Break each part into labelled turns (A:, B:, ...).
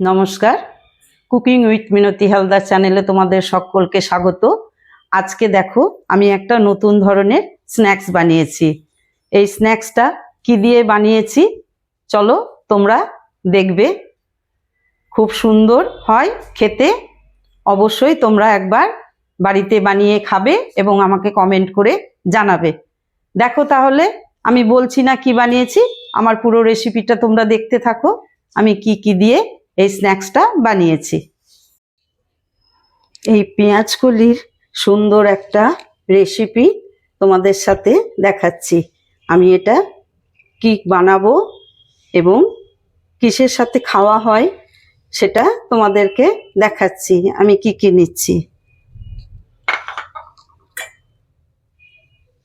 A: নমস্কার। Cooking with মিনতি হালদার চ্যানেলে তোমাদের সকলকে স্বাগত। আজকে দেখো, আমি একটা নতুন ধরনের স্ন্যাক্স বানিয়েছি। এই স্ন্যাক্সটা কি দিয়ে বানিয়েছি? চলো তোমরা দেখবে। খুব সুন্দর হয় খেতে। অবশ্যই তোমরা একবার বাড়িতে বানিয়ে খাবে এবং আমাকে কমেন্ট করে জানাবে। দেখো তাহলে, আমি বলছি না কি বানিয়েছি, আমার পুরো রেসিপিটা তোমরা দেখতে থাকো। আমি কি কি দিয়ে এই স্ন্যাক্সটা বানিয়েছি। এই পেঁয়াজ কলির সুন্দর একটা রেসিপি তোমাদের সাথে দেখাচ্ছি। আমি এটা কি বানাবো এবং কিসের সাথে খাওয়া হয় সেটা তোমাদেরকে দেখাচ্ছি। আমি কি কি নিচ্ছি।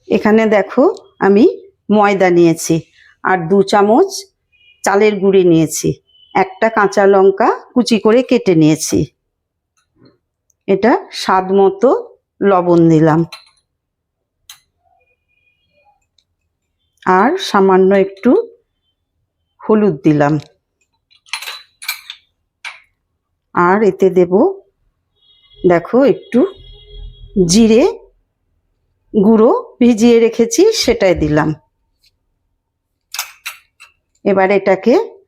A: এখানে দেখো আমি ময়দা নিয়েছি আর দু চামচ চালের গুঁড়ি নিয়েছি। একটা কাঁচা লঙ্কা কুচি করে কেটে নিয়েছি। এটা স্বাদ মতো লবণ দিলাম। আর সামান্য একটু হলুদ দিলাম। আর এতে দেব, দেখো একটু জিরে গুঁড়ো ভিজিয়ে রেখেছি, সেটাই দিলাম। এবার এটাকে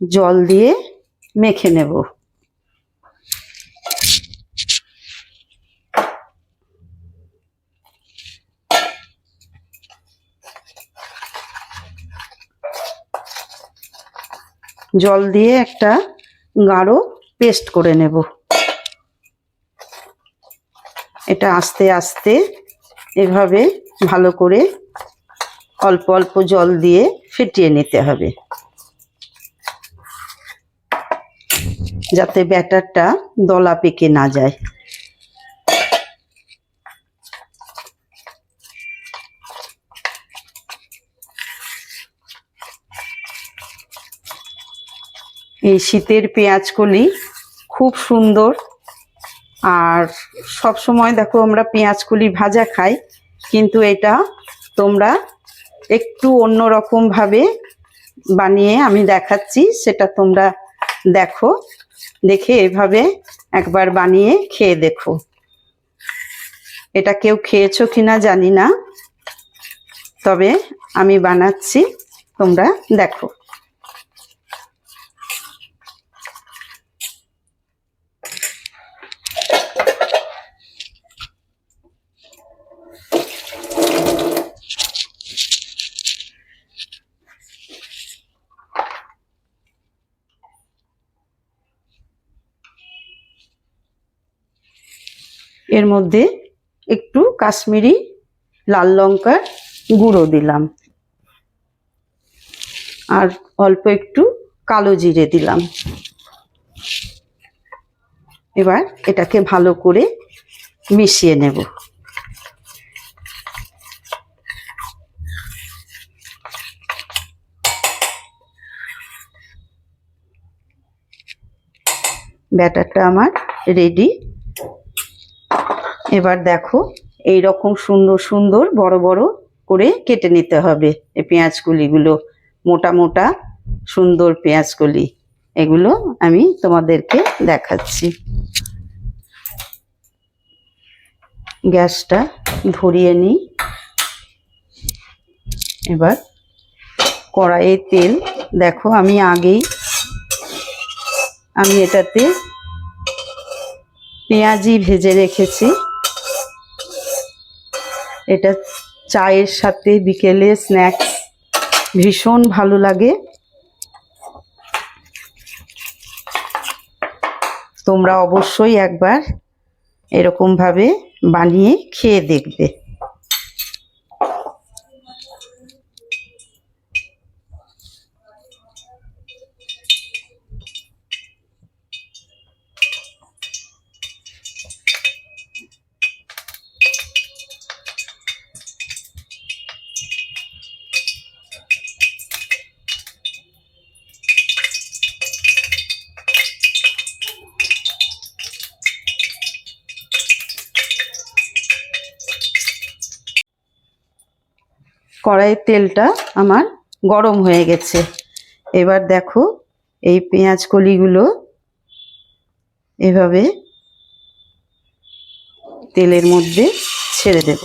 A: জল দিয়ে মেখে নেব। জল দিয়ে একটা গাঢ় পেস্ট করে নেব। এটা আস্তে আস্তে এভাবে ভালো করে অল্প অল্প জল দিয়ে ফেটিয়ে নিতে হবে। যাতে ব্যাটারটা দলা পেকে না যায়। এই শীতের পেঁয়াজ কলি খুব সুন্দর। আর সব সময় দেখো আমরা পেঁয়াজ কলি ভাজা খাই, কিন্তু এটা তোমরা একটু অন্যরকম ভাবে বানিয়ে আমি দেখাচ্ছি, সেটা তোমরা দেখো, দেখে এভাবে একবার বানিয়ে খেয়ে দেখো। এটা কেউ খেয়েছো কিনা জানি না, তবে আমি বানাচ্ছি, তোমরা দেখো। এর মধ্যে একটু কাশ্মীরি লাল লঙ্কার গুঁড়ো দিলাম। আর অল্প একটু কালো জিরে দিলাম। এবার এটাকে ভালো করে মিশিয়ে নেব। ব্যাটারটা আমার রেডি। এবার দেখো এই রকম সুন্দর সুন্দর বড় বড় করে কেটে নিতে হবে এই পেঁয়াজ কলিগুলো মোটা মোটা সুন্দর পেঁয়াজ কলি এগুলো আমি তোমাদেরকে দেখাচ্ছি। গ্যাসটা ধরিয়ে নিই। এবার কড়াইয়ে তেল, দেখো আমি আগেই, আমি এটাতে পেঁয়াজি ভেজে রেখেছি। এটা চায়ের সাথে বিকেলে স্ন্যাক্স ভীষণ ভালো লাগে। তোমরা অবশ্যই একবার এরকমভাবে বানিয়ে খেয়ে দেখবে। কড়াইয়ের তেলটা আমার গরম হয়ে গেছে। এবার দেখো এই পেঁয়াজ কলিগুলো এভাবে তেলের মধ্যে ছেড়ে দেব।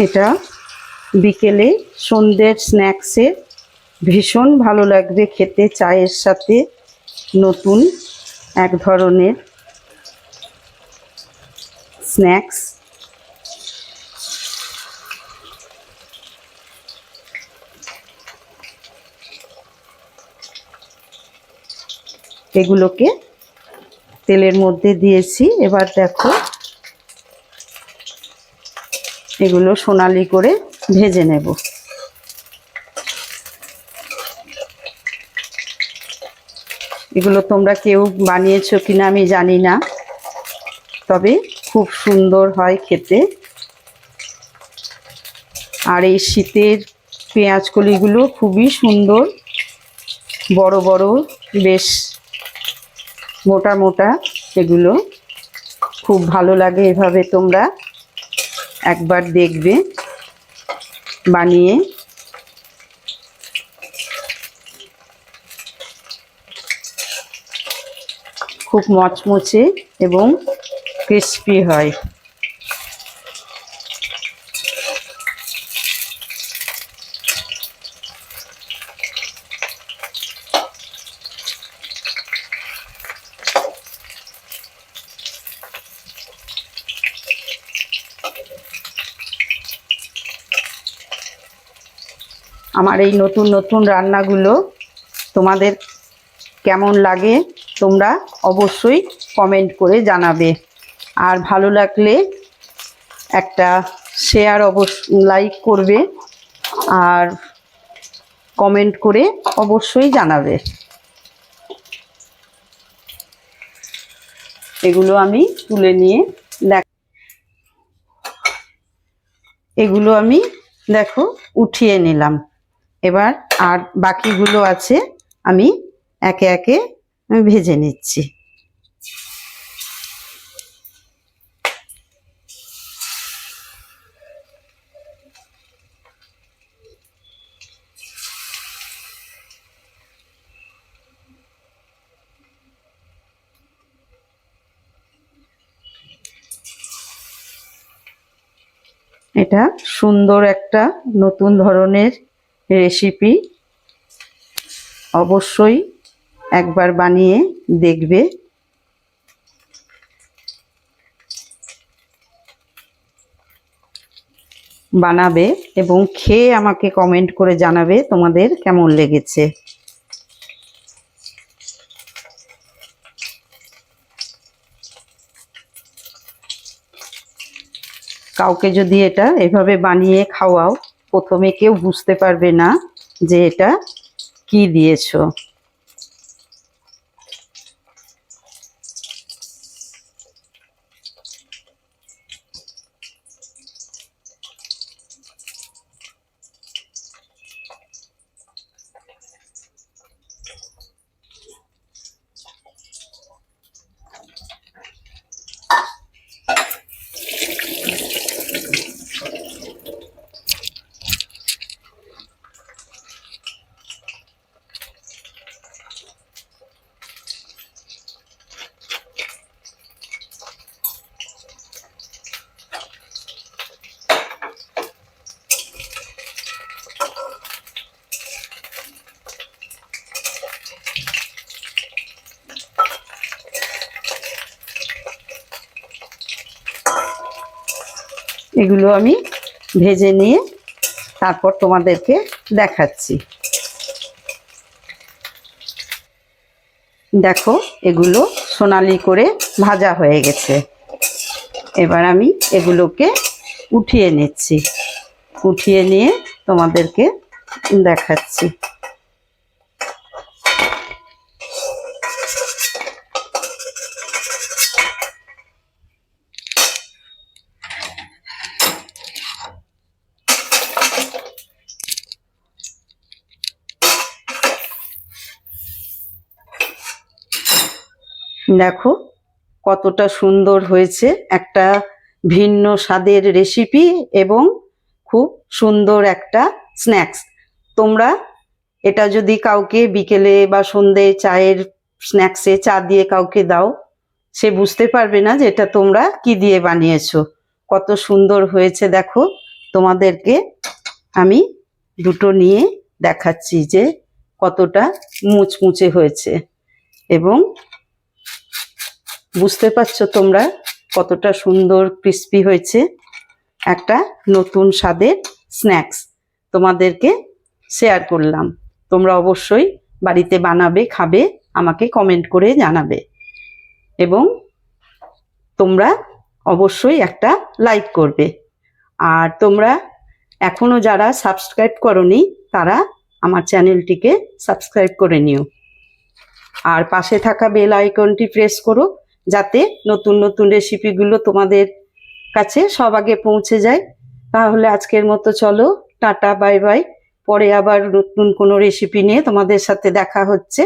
A: এটা বিকেলে সন্ধ্যের স্ন্যাক্সে ভীষণ ভালো লাগবে খেতে, চায়ের সাথে নতুন এক ধরনের স্ন্যাক্স। এগুলোকে তেলের মধ্যে দিয়েছি। এবার দেখো এগুলো সোনালি করে ভেজে নেব। এগুলো তোমরা কেউ বানিয়েছো কিনা আমি জানি না, তবে খুব সুন্দর হয় খেতে। আর এই শীতের পেঁয়াজ কলিগুলো খুবই সুন্দর, বড় বড়, বেশ মোটা মোটা, এগুলো খুব ভালো লাগে এভাবে তোমরা একবার দেখবে বানিয়ে। খুব মচমচে এবং ক্রিস্পি হয়। আমার এই নতুন নতুন রান্নাগুলো তোমাদের কেমন লাগে তোমরা অবশ্যই কমেন্ট করে জানাবে। আর ভালো লাগলে একটা শেয়ার অবশ্য লাইক করবে আর কমেন্ট করে অবশ্যই জানাবে। এগুলো আমি তুলে নিয়ে দেখ এগুলো আমি দেখো, উঠিয়ে নিলাম। এবার আর বাকিগুলো আছে আমি একে একে ভেজে নিচ্ছি। এটা সুন্দর একটা নতুন ধরনের রেসিপি অবশ্যই একবার বানিয়ে দেখবে। বানাবে এবং খেয়ে আমাকে কমেন্ট করে জানাবে তোমাদের কেমন লেগেছে। কাউকে যদি এটা এভাবে বানিয়ে খাওয়াও প্রথমে কেউ বুঝতে পারবে না যে এটা কি দিয়েছ। এগুলো আমি ভেজে নিয়ে তারপর তোমাদেরকে দেখাচ্ছি। দেখো, এগুলো সোনালি করে ভাজা হয়ে গেছে। এবার আমি এগুলোকে উঠিয়ে নিচ্ছি। উঠিয়ে নিয়ে তোমাদেরকে দেখাচ্ছি। দেখো, কতটা সুন্দর হয়েছে একটা ভিন্ন স্বাদের রেসিপি এবং খুব সুন্দর একটা স্ন্যাক্স তোমরা এটা যদি কাউকে বিকেলে বা সন্ধে চায়ের স্ন্যাক্সে চা দিয়ে কাউকে দাও, সে বুঝতে পারবে না যে এটা তোমরা কি দিয়ে বানিয়েছো। কত সুন্দর হয়েছে দেখো, তোমাদেরকে আমি দুটো নিয়ে দেখাচ্ছি যে কতটা মুচমুচে হয়েছে। এবং বুঝতে পারছ তোমরা কতটা সুন্দর ক্রিস্পি হয়েছে? একটা নতুন স্বাদের স্ন্যাক্স তোমাদেরকে শেয়ার করলাম। তোমরা অবশ্যই বাড়িতে বানাবে, খাবে, আমাকে কমেন্ট করে জানাবে। এবং তোমরা অবশ্যই একটা লাইক করবে। আর তোমরা এখনও যারা সাবস্ক্রাইব করনি, তারা আমার চ্যানেলটিকে সাবস্ক্রাইব করে নিও। আর পাশে থাকা বেল আইকনটি প্রেস করো। যাতে নতুন নতুন রেসিপিগুলো তোমাদের কাছে সব আগে পৌঁছে যায়। তাহলে আজকের মতো চলো, টাটা বাই বাই পরে আবার নতুন কোনো রেসিপি নিয়ে তোমাদের সাথে দেখা হচ্ছে।